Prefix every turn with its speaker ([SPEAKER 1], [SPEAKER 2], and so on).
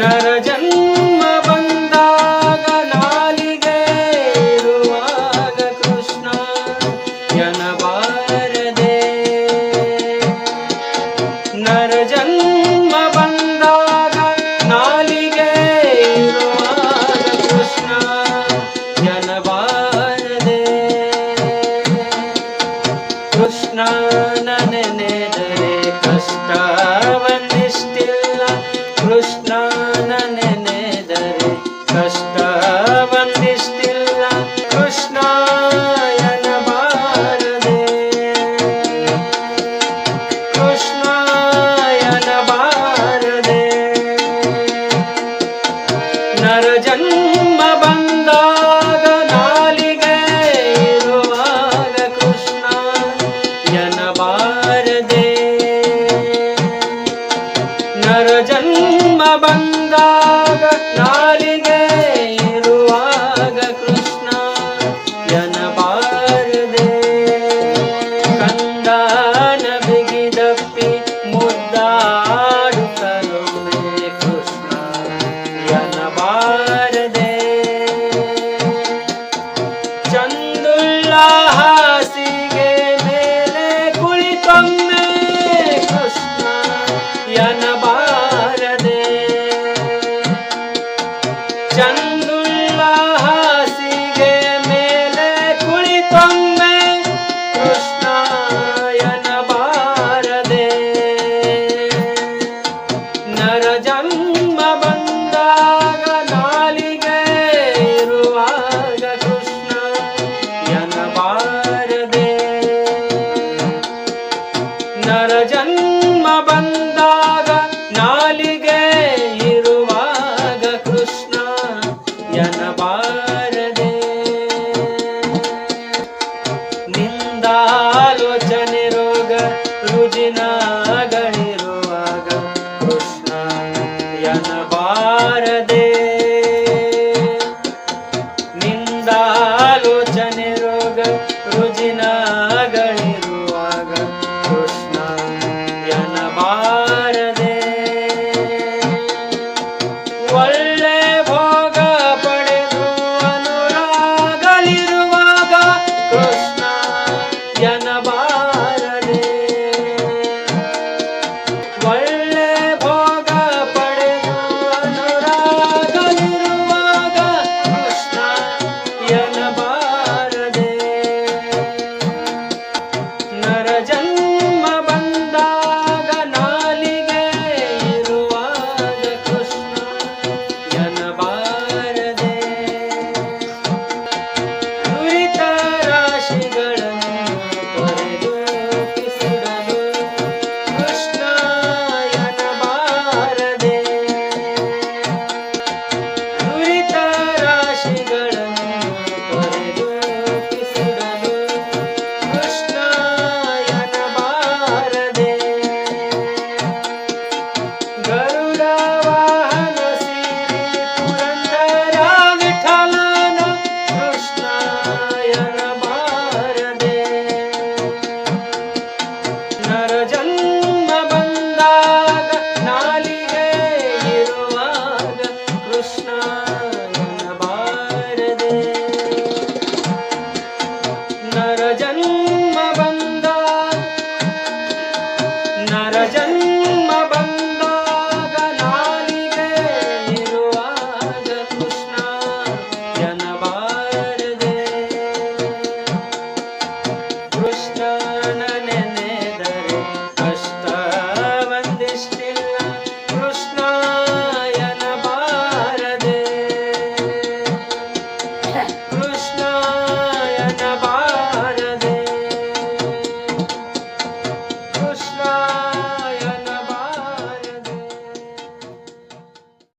[SPEAKER 1] नर जन्म ಜನ್ಮ ಬಂದಾಗ ನಾಲಿಗೆ ಇರುವಾಗ ಕೃಷ್ಣ ಜನಬಾರದೆ ಕಂದಾನ ಬಿಗಿದಪ್ಪಿ ಮುದ್ದಾಡುತ್ತಲೊಮ್ಮೆ ಕೃಷ್ಣ ಜನಬಾರ लोचनिरोग रुजिना गणिरोग कृष्णा यदे Yeah. घर जा